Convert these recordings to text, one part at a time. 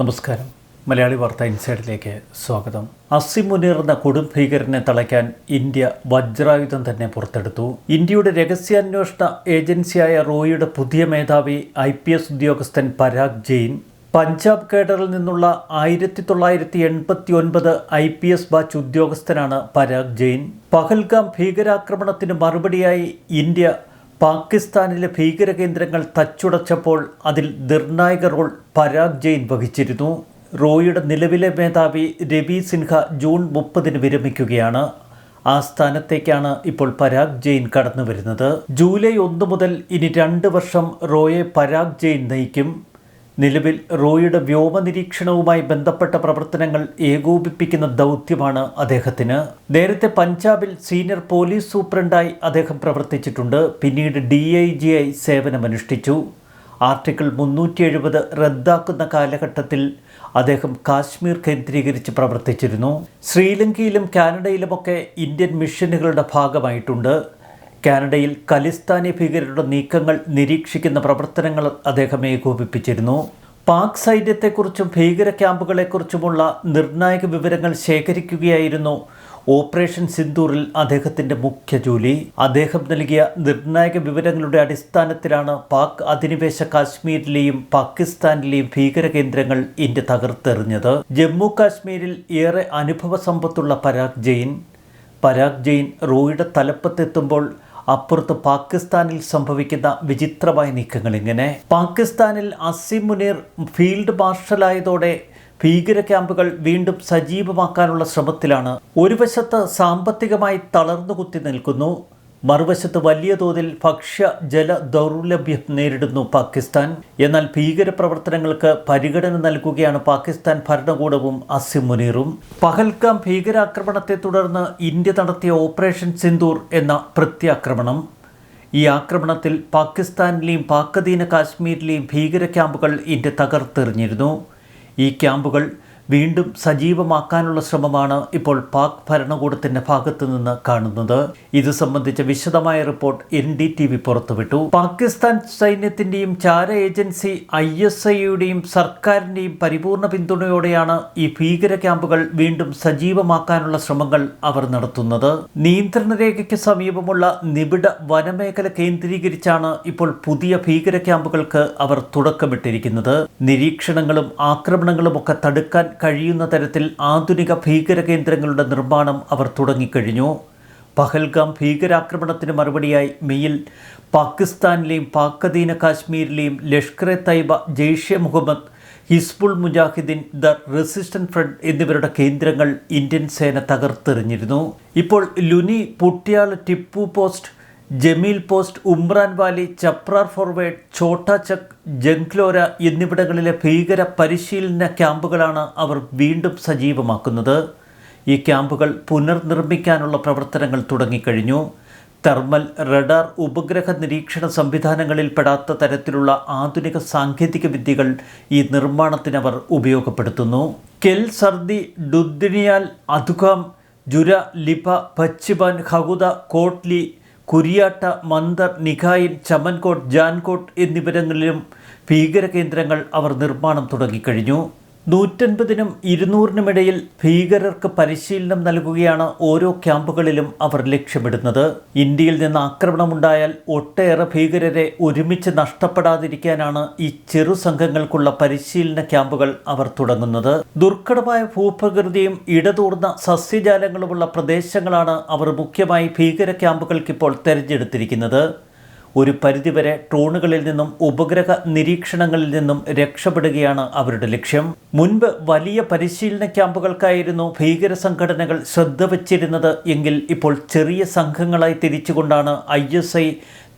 നമസ്കാരം. മലയാളി വാർത്ത ഇൻസൈഡിലേക്ക് സ്വാഗതം. അസിം മുനീർ എന്ന കൊടും ഭീകരനെ തളയ്ക്കാൻ ഇന്ത്യ വജ്രായുധം തന്നെ പുറത്തെടുത്തു. ഇന്ത്യയുടെ രഹസ്യാന്വേഷണ ഏജൻസിയായ റോയിയുടെ പുതിയ മേധാവി ഐ പി എസ് ഉദ്യോഗസ്ഥൻ പരാഗ് ജെയിൻ പഞ്ചാബ് കേഡറിൽ നിന്നുള്ള ആയിരത്തി തൊള്ളായിരത്തി എൺപത്തി ഒൻപത് ഐ പി എസ് ബാച്ച് ഉദ്യോഗസ്ഥനാണ് പരാഗ് ജെയിൻ. പഹൽഗാം ഭീകരാക്രമണത്തിന് മറുപടിയായി ഇന്ത്യ പാകിസ്ഥാനിലെ ഭീകര കേന്ദ്രങ്ങൾ തച്ചുടച്ചപ്പോൾ അതിൽ നിർണായക റോൾ പരാഗ് ജെയിൻ വഹിച്ചിരുന്നു. റോയിയുടെ നിലവിലെ മേധാവി രവി സിൻഹ ജൂൺ മുപ്പതിന് വിരമിക്കുകയാണ്. ആ സ്ഥാനത്തേക്കാണ് ഇപ്പോൾ പരാഗ് ജെയിൻ കടന്നു വരുന്നത് ജൂലൈ ഒന്ന് മുതൽ ഇനി രണ്ട് വർഷം റോയെ പരാഗ് ജെയിൻ നയിക്കും. നിലവിൽ റോയുടെ വ്യോമ നിരീക്ഷണവുമായി ബന്ധപ്പെട്ട പ്രവർത്തനങ്ങൾ ഏകോപിപ്പിക്കുന്ന ദൗത്യമാണ് അദ്ദേഹത്തിന്. നേരത്തെ പഞ്ചാബിൽ സീനിയർ പോലീസ് സൂപ്രണ്ടായി അദ്ദേഹം പ്രവർത്തിച്ചിട്ടുണ്ട്. പിന്നീട് ഡി ഐ ജി ആയി സേവനമനുഷ്ഠിച്ചു. ആർട്ടിക്കിൾ മുന്നൂറ്റി എഴുപത് റദ്ദാക്കുന്ന കാലഘട്ടത്തിൽ അദ്ദേഹം കാശ്മീർ കേന്ദ്രീകരിച്ച് പ്രവർത്തിച്ചിരുന്നു. ശ്രീലങ്കയിലും കാനഡയിലുമൊക്കെ ഇന്ത്യൻ മിഷനുകളുടെ ഭാഗമായിട്ടുണ്ട്. കാനഡയിൽ ഖലിസ്ഥാനി ഭീകരരുടെ നീക്കങ്ങൾ നിരീക്ഷിക്കുന്ന പ്രവർത്തനങ്ങൾ അദ്ദേഹം ഏകോപിപ്പിച്ചിരുന്നു. പാക് സൈന്യത്തെക്കുറിച്ചും ഭീകര ക്യാമ്പുകളെക്കുറിച്ചുമുള്ള നിർണായക വിവരങ്ങൾ ശേഖരിക്കുകയായിരുന്നു ഓപ്പറേഷൻ സിന്ദൂറിൽ അദ്ദേഹത്തിന്റെ മുഖ്യ ജോലി. അദ്ദേഹം നൽകിയ നിർണായക വിവരങ്ങളുടെ അടിസ്ഥാനത്തിലാണ് പാക് അധിനിവേശ കാശ്മീരിലെയും പാകിസ്ഥാനിലെയും ഭീകര കേന്ദ്രങ്ങൾ ഇന്ത്യ തകർത്തെറിഞ്ഞത്. ജമ്മു കാശ്മീരിൽ ഏറെ അനുഭവ സമ്പത്തുള്ള പരാഗ് ജെയിൻ. പരാഗ് ജെയിൻ റോയുടെ തലപ്പത്തെത്തുമ്പോൾ അപ്പുറത്ത് പാകിസ്ഥാനിൽ സംഭവിക്കുന്ന വിചിത്രമായ നീക്കങ്ങൾ ഇങ്ങനെ. പാകിസ്ഥാനിൽ അസിം മുനീർ ഫീൽഡ് മാർഷലായതോടെ ഭീകര ക്യാമ്പുകൾ വീണ്ടും സജീവമാക്കാനുള്ള ശ്രമത്തിലാണ്. ഒരു വശത്ത് സാമ്പത്തികമായി തളർന്നു കുത്തി നിൽക്കുന്നു. മറുവശത്ത് വലിയ തോതിൽ ഭക്ഷ്യ ജല ദൗർലഭ്യം നേരിടുന്നു പാകിസ്ഥാൻ. എന്നാൽ ഭീകര പ്രവർത്തനങ്ങൾക്ക് പരിഗണന നൽകുകയാണ് പാകിസ്ഥാൻ ഭരണകൂടവും അസിം മുനീറും. പഹൽഗാം ഭീകരാക്രമണത്തെ തുടർന്ന് ഇന്ത്യ നടത്തിയ ഓപ്പറേഷൻ സിന്ദൂർ എന്ന പ്രത്യാക്രമണം. ഈ ആക്രമണത്തിൽ പാകിസ്ഥാനിലെയും പാക്കധീന കാശ്മീരിലെയും ഭീകര ക്യാമ്പുകൾ ഇന്ത്യ തകർത്തെറിഞ്ഞിരുന്നു. ഈ ക്യാമ്പുകൾ വീണ്ടും സജീവമാക്കാനുള്ള ശ്രമമാണ് ഇപ്പോൾ പാക് ഭരണകൂടത്തിന്റെ ഭാഗത്തു നിന്ന് കാണുന്നത്. ഇത് സംബന്ധിച്ച വിശദമായ report N D T V പുറത്തുവിട്ടു. പാകിസ്ഥാൻ സൈന്യത്തിന്റെയും ചാര ഏജൻസി ഐ എസ് ഐയുടെയും സർക്കാരിന്റെയും പരിപൂർണ പിന്തുണയോടെയാണ് ഈ ഭീകര ക്യാമ്പുകൾ വീണ്ടും സജീവമാക്കാനുള്ള ശ്രമങ്ങൾ അവർ നടത്തുന്നത്. നിയന്ത്രണ രേഖയ്ക്ക് സമീപമുള്ള നിബിഡ വനമേഖല കേന്ദ്രീകരിച്ചാണ് ഇപ്പോൾ പുതിയ ഭീകര ക്യാമ്പുകൾക്ക് അവർ തുടക്കമിട്ടിരിക്കുന്നത്. നിരീക്ഷണങ്ങളും ആക്രമണങ്ങളും ഒക്കെ തടുക്കാൻ കഴിയുന്ന തരത്തിൽ ആധുനിക ഭീകര കേന്ദ്രങ്ങളുടെ നിർമ്മാണം അവർ തുടങ്ങിക്കഴിഞ്ഞു. പഹൽഗാം ഭീകരാക്രമണത്തിന് മറുപടിയായി മെയിൽ പാകിസ്ഥാനിലെയും പാക്കദീന കാശ്മീരിലെയും Lashkar e Taiba Jaish Mohammed Hizbul Mujahideen the resistant front എന്നിവരുടെ കേന്ദ്രങ്ങൾ ഇന്ത്യൻ സേന തകർത്തെറിഞ്ഞിരുന്നു. ഇപ്പോൾ Luni Putyal Tippu post Jamil post Umran Wali Chaprar forward Chhota Chak Jangloora എന്നിവിടങ്ങളിലെ ഭീകര പരിശീലന ക്യാമ്പുകളാണ് അവർ വീണ്ടും സജീവമാക്കുന്നത്. ഈ ക്യാമ്പുകൾ പുനർനിർമ്മിക്കാനുള്ള പ്രവർത്തനങ്ങൾ തുടങ്ങിക്കഴിഞ്ഞു. തെർമൽ റഡാർ ഉപഗ്രഹ നിരീക്ഷണ സംവിധാനങ്ങളിൽ പെടാത്ത തരത്തിലുള്ള ആധുനിക സാങ്കേതിക വിദ്യകൾ ഈ നിർമ്മാണത്തിന് അവർ ഉപയോഗപ്പെടുത്തുന്നു. കെൽ സർദി ഡുദ്ദിനിയാൽ അധുഖാം ജുര ലിപ പച്ചിബാൻ ഹകുദ കോട്ട്ലി കുരിയാട്ട മന്ദർ നിഖായിൻ ചമൻകോട്ട് ജാൻകോട്ട് എന്നിവിടങ്ങളിലും ഭീകര കേന്ദ്രങ്ങൾ അവർ നിർമ്മാണം തുടങ്ങിക്കഴിഞ്ഞു. നൂറ്റൻപതിനും ഇരുന്നൂറിനുമിടയിൽ ഭീകരർക്ക് പരിശീലനം നൽകുകയാണ് ഓരോ ക്യാമ്പുകളിലും അവർ ലക്ഷ്യമിടുന്നത്. ഇന്ത്യയിൽ നിന്ന് ആക്രമണമുണ്ടായാൽ ഒട്ടേറെ ഭീകരരെ ഒരുമിച്ച് നഷ്ടപ്പെടാതിരിക്കാനാണ് ഈ ചെറു സംഘങ്ങൾക്കുള്ള പരിശീലന ക്യാമ്പുകൾ അവർ തുടങ്ങുന്നത്. ദുർഘടമായ ഭൂപ്രകൃതിയും ഇടതൂർന്ന സസ്യജാലങ്ങളുമുള്ള പ്രദേശങ്ങളാണ് അവർ മുഖ്യമായി ഭീകര ക്യാമ്പുകൾക്കിപ്പോൾ തിരഞ്ഞെടുത്തിരിക്കുന്നത്. ഒരു പരിധിവരെ ഡ്രോണുകളിൽ നിന്നും ഉപഗ്രഹ നിരീക്ഷണങ്ങളിൽ നിന്നും രക്ഷപ്പെടുകയാണ് അവരുടെ ലക്ഷ്യം. മുൻപ് വലിയ പരിശീലന ക്യാമ്പുകൾക്കായിരുന്നു ഭീകര സംഘടനകൾ ശ്രദ്ധ വച്ചിരുന്നത് എങ്കിൽ ഇപ്പോൾ ചെറിയ സംഘങ്ങളായി തിരിച്ചുകൊണ്ടാണ് ഐ എസ് ഐ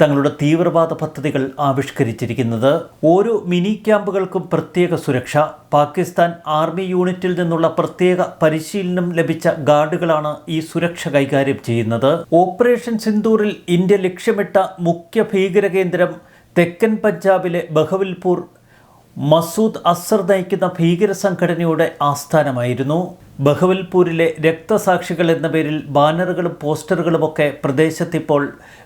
തങ്ങളുടെ തീവ്രവാദ പദ്ധതികൾ ആവിഷ്കരിച്ചിരിക്കുന്നത് ഓരോ മിനി ക്യാമ്പുകൾക്കും പ്രത്യേക സുരക്ഷ. പാകിസ്ഥാൻ ആർമി യൂണിറ്റിൽ നിന്നുള്ള പ്രത്യേക പരിശീലനം ലഭിച്ച ഗാർഡുകളാണ് ഈ സുരക്ഷ കൈകാര്യം ചെയ്യുന്നത്. ഓപ്പറേഷൻ സിന്ദൂറിൽ ഇന്ത്യ ലക്ഷ്യമിട്ട മുഖ്യ ഭീകര കേന്ദ്രം തെക്കൻ പഞ്ചാബിലെ ബഹവൽപൂർ മസൂദ് അസർ നയിക്കുന്ന ഭീകര സംഘടനയുടെ ആസ്ഥാനമായിരുന്നു. ബഹവൽപൂരിലെ രക്തസാക്ഷികൾ എന്ന പേരിൽ ബാനറുകളും പോസ്റ്ററുകളുമൊക്കെ പ്രദേശത്തിപ്പോൾ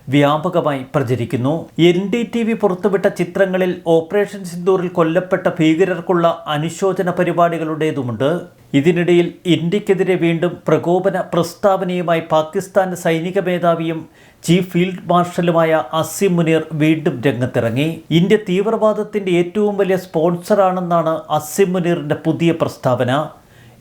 വ്യാപകമായി പ്രചരിക്കുന്നു. എൻ ഡി ടി വി പുറത്തുവിട്ട ചിത്രങ്ങളിൽ ഓപ്പറേഷൻ സിന്ദൂറിൽ കൊല്ലപ്പെട്ട ഭീകരർക്കുള്ള അനുശോചന പരിപാടികളുടേതുമുണ്ട്. ഇതിനിടയിൽ ഇന്ത്യക്കെതിരെ വീണ്ടും പ്രകോപന പ്രസ്താവനയുമായി പാകിസ്ഥാൻ സൈനിക മേധാവിയും ചീഫ് ഫീൽഡ് മാർഷലുമായ അസിം മുനീർ വീണ്ടും രംഗത്തിറങ്ങി. ഇന്ത്യ തീവ്രവാദത്തിന്റെ ഏറ്റവും വലിയ സ്പോൺസറാണെന്നാണ് അസിം മുനീറിന്റെ പുതിയ പ്രസ്താവന.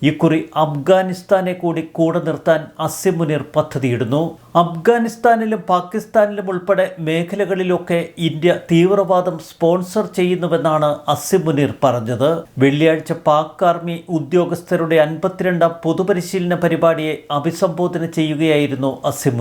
ഇക്കുറി അഫ്ഗാനിസ്ഥാനെ കൂടി കൂടെ നിർത്താൻ അസിം പദ്ധതിയിടുന്നു. അഫ്ഗാനിസ്ഥാനിലും പാകിസ്ഥാനിലും ഉൾപ്പെടെ മേഖലകളിലൊക്കെ ഇന്ത്യ തീവ്രവാദം സ്പോൺസർ ചെയ്യുന്നുവെന്നാണ് അസിം പറഞ്ഞത്. വെള്ളിയാഴ്ച പാക് ആർമി ഉദ്യോഗസ്ഥരുടെ അൻപത്തിരണ്ടാം പൊതുപരിശീലന പരിപാടിയെ അഭിസംബോധന ചെയ്യുകയായിരുന്നു അസിം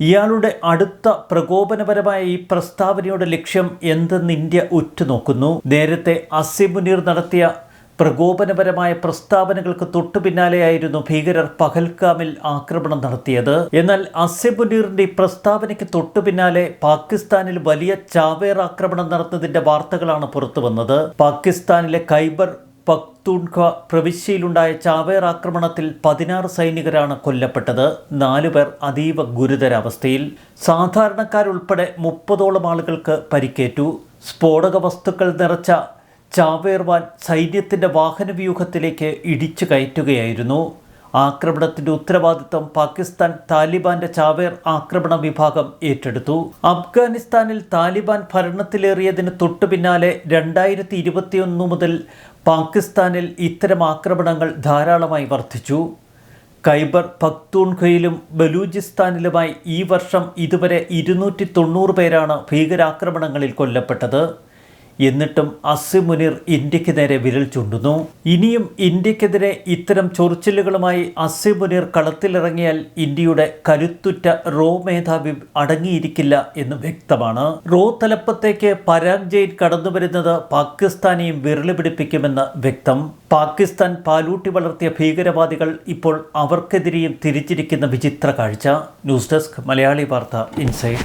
ഇയാളുടെ അടുത്ത പ്രകോപനപരമായ ഈ പ്രസ്താവനയുടെ ലക്ഷ്യം എന്തെന്ന് ഇന്ത്യ ഉറ്റുനോക്കുന്നു. നേരത്തെ അസിം നടത്തിയ പ്രകോപനപരമായ പ്രസ്താവനകൾക്ക് തൊട്ടു പിന്നാലെയായിരുന്നു ഭീകരർ പഹൽഗാമിൽ ആക്രമണം നടത്തിയത്. എന്നാൽ അസിം മുനീറിന്റെ പ്രസ്താവനയ്ക്ക് തൊട്ടു പിന്നാലെ പാകിസ്ഥാനിൽ വലിയ ചാവേർ ആക്രമണം നടന്നതിന്റെ വാർത്തകളാണ് പുറത്തുവന്നത് പാകിസ്ഥാനിലെ ഖൈബർ പക്തൂൺഖ പ്രവിശ്യയിലുണ്ടായ ചാവേർ ആക്രമണത്തിൽ പതിനാറ് സൈനികരാണ് കൊല്ലപ്പെട്ടത്. നാലുപേർ അതീവ ഗുരുതരാവസ്ഥയിൽ. സാധാരണക്കാരുൾപ്പെടെ മുപ്പതോളം ആളുകൾക്ക് പരിക്കേറ്റു. സ്ഫോടക വസ്തുക്കൾ നിറച്ച ചാവേർവാൻ സൈന്യത്തിന്റെ വാഹനവ്യൂഹത്തിലേക്ക് ഇടിച്ചു കയറ്റുകയായിരുന്നു. ആക്രമണത്തിന്റെ ഉത്തരവാദിത്തം പാകിസ്ഥാൻ താലിബാന്റെ ചാവേർ ആക്രമണ വിഭാഗം ഏറ്റെടുത്തു. അഫ്ഗാനിസ്ഥാനിൽ താലിബാൻ ഭരണത്തിലേറിയതിന് തൊട്ടു പിന്നാലെ രണ്ടായിരത്തി ഇരുപത്തിയൊന്ന് മുതൽ പാകിസ്ഥാനിൽ ഇത്തരം ആക്രമണങ്ങൾ ധാരാളമായി വർദ്ധിച്ചു. കൈബർ പക്തൂൺഖയിലും ബലൂചിസ്ഥാനിലുമായി ഈ വർഷം ഇതുവരെ ഇരുന്നൂറ്റി തൊണ്ണൂറ് പേരാണ് ഭീകരാക്രമണങ്ങളിൽ കൊല്ലപ്പെട്ടത്. എന്നിട്ടും അസിം മുനീർ ഇന്ത്യയ്ക്ക് നേരെ വിരൽ ചൂണ്ടുന്നു. ഇനിയും ഇന്ത്യക്കെതിരെ ഇത്തരം ചൊറിച്ചിലുകളുമായി അസിം മുനീർ കളത്തിലിറങ്ങിയാൽ ഇന്ത്യയുടെ കരുത്തുറ്റ റോ മേധാവി അടങ്ങിയിരിക്കില്ല എന്ന് വ്യക്തമാണ്. റോ തലപ്പത്തേക്ക് പരാഗ് ജെയിൻ കടന്നു വരുന്നത് പാകിസ്ഥാനെയും വിരളി പിടിപ്പിക്കുമെന്ന് വ്യക്തം. പാകിസ്ഥാൻ പാലൂട്ടി വളർത്തിയ ഭീകരവാദികൾ ഇപ്പോൾ അവർക്കെതിരെയും തിരിച്ചിരിക്കുന്ന വിചിത്ര കാഴ്ച. ന്യൂസ് ഡെസ്ക് മലയാളി വാർത്ത ഇൻസൈഡ്.